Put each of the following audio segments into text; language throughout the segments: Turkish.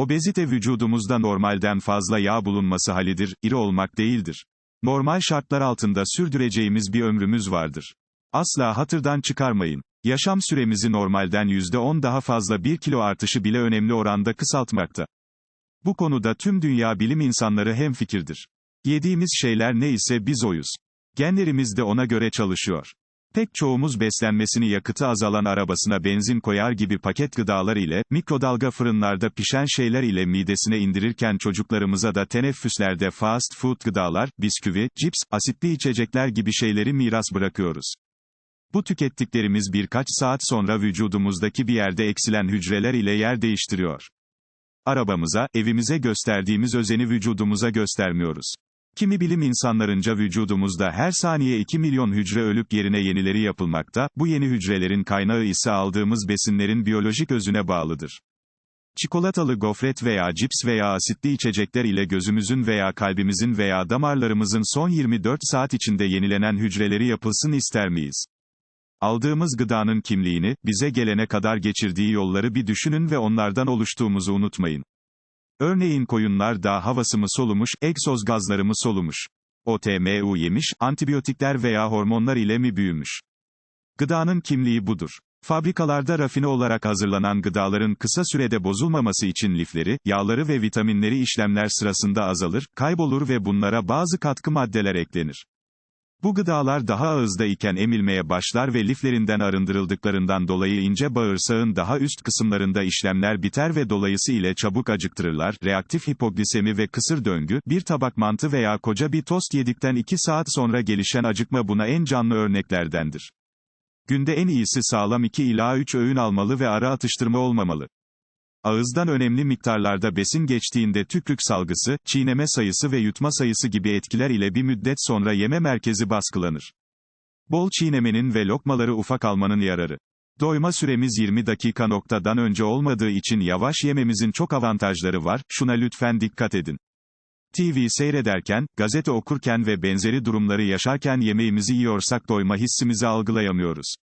Obezite vücudumuzda normalden fazla yağ bulunması halidir, iri olmak değildir. Normal şartlar altında sürdüreceğimiz bir ömrümüz vardır. Asla hatırdan çıkarmayın. Yaşam süremizi normalden %10 daha fazla 1 kilo artışı bile önemli oranda kısaltmakta. Bu konuda tüm dünya bilim insanları hemfikirdir. Yediğimiz şeyler ne ise biz oyuz. Genlerimiz de ona göre çalışıyor. Pek çoğumuz beslenmesini yakıtı azalan arabasına benzin koyar gibi paket gıdalar ile, mikrodalga fırınlarda pişen şeyler ile midesine indirirken çocuklarımıza da teneffüslerde fast food gıdalar, bisküvi, cips, asitli içecekler gibi şeyleri miras bırakıyoruz. Bu tükettiklerimiz birkaç saat sonra vücudumuzdaki bir yerde eksilen hücreler ile yer değiştiriyor. Arabamıza, evimize gösterdiğimiz özeni vücudumuza göstermiyoruz. Kimi bilim insanlarınca vücudumuzda her saniye 2 milyon hücre ölüp yerine yenileri yapılmakta, bu yeni hücrelerin kaynağı ise aldığımız besinlerin biyolojik özüne bağlıdır. Çikolatalı gofret veya cips veya asitli içecekler ile gözümüzün veya kalbimizin veya damarlarımızın son 24 saat içinde yenilenen hücreleri yapılsın ister miyiz? Aldığımız gıdanın kimliğini, bize gelene kadar geçirdiği yolları bir düşünün ve onlardan oluştuğumuzu unutmayın. Örneğin koyunlar dağ havası mı solumuş, egzoz gazları mı solumuş? OTMU yemiş, antibiyotikler veya hormonlar ile mi büyümüş? Gıdanın kimliği budur. Fabrikalarda rafine olarak hazırlanan gıdaların kısa sürede bozulmaması için lifleri, yağları ve vitaminleri işlemler sırasında azalır, kaybolur ve bunlara bazı katkı maddeler eklenir. Bu gıdalar daha ağızda iken emilmeye başlar ve liflerinden arındırıldıklarından dolayı ince bağırsağın daha üst kısımlarında işlemler biter ve dolayısıyla çabuk acıktırırlar. Reaktif hipoglisemi ve kısır döngü, bir tabak mantı veya koca bir tost yedikten 2 saat sonra gelişen acıkma buna en canlı örneklerdendir. Günde en iyisi sağlam 2 ila 3 öğün almalı ve ara atıştırma olmamalı. Ağızdan önemli miktarlarda besin geçtiğinde tükrük salgısı, çiğneme sayısı ve yutma sayısı gibi etkiler ile bir müddet sonra yeme merkezi baskılanır. Bol çiğnemenin ve lokmaları ufak almanın yararı. Doyma süremiz 20 dakika noktadan önce olmadığı için yavaş yememizin çok avantajları var, şuna lütfen dikkat edin. TV seyrederken, gazete okurken ve benzeri durumları yaşarken yemeğimizi yiyorsak doyma hissimizi algılayamıyoruz.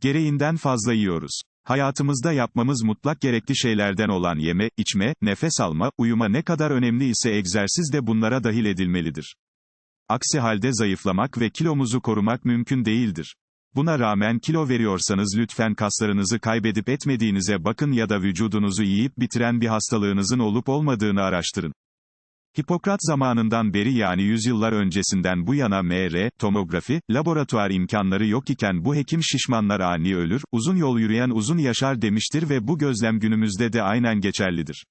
Gereğinden fazla yiyoruz. Hayatımızda yapmamız mutlak gerekli şeylerden olan yeme, içme, nefes alma, uyuma ne kadar önemli ise egzersiz de bunlara dahil edilmelidir. Aksi halde zayıflamak ve kilomuzu korumak mümkün değildir. Buna rağmen kilo veriyorsanız lütfen kaslarınızı kaybedip etmediğinize bakın ya da vücudunuzu yiyip bitiren bir hastalığınızın olup olmadığını araştırın. Hipokrat zamanından beri yani yüzyıllar öncesinden bu yana MR, tomografi, laboratuvar imkanları yok iken bu hekim şişmanlar ani ölür, uzun yol yürüyen uzun yaşar demiştir ve bu gözlem günümüzde de aynen geçerlidir.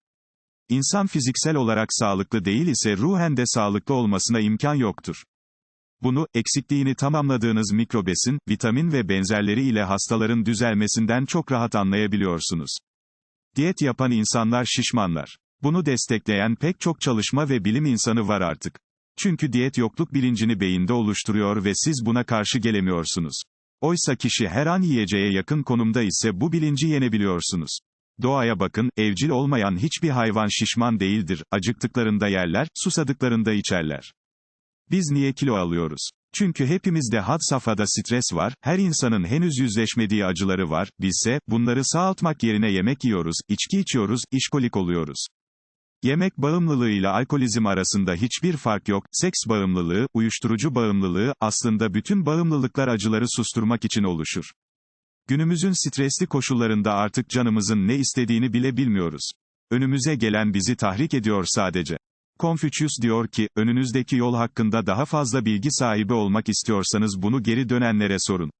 İnsan fiziksel olarak sağlıklı değil ise ruhen de sağlıklı olmasına imkan yoktur. Bunu, eksikliğini tamamladığınız mikrobesin, vitamin ve benzerleri ile hastaların düzelmesinden çok rahat anlayabiliyorsunuz. Diyet yapan insanlar şişmanlar. Bunu destekleyen pek çok çalışma ve bilim insanı var artık. Çünkü diyet yokluk bilincini beyinde oluşturuyor ve siz buna karşı gelemiyorsunuz. Oysa kişi her an yiyeceğe yakın konumda ise bu bilinci yenebiliyorsunuz. Doğaya bakın, evcil olmayan hiçbir hayvan şişman değildir, acıktıklarında yerler, susadıklarında içerler. Biz niye kilo alıyoruz? Çünkü hepimizde had safhada stres var, her insanın henüz yüzleşmediği acıları var, bizse, bunları sağaltmak yerine yemek yiyoruz, içki içiyoruz, işkolik oluyoruz. Yemek bağımlılığı ile alkolizm arasında hiçbir fark yok, seks bağımlılığı, uyuşturucu bağımlılığı, aslında bütün bağımlılıklar acıları susturmak için oluşur. Günümüzün stresli koşullarında artık canımızın ne istediğini bile bilmiyoruz. Önümüze gelen bizi tahrik ediyor sadece. Confucius diyor ki, önünüzdeki yol hakkında daha fazla bilgi sahibi olmak istiyorsanız bunu geri dönenlere sorun.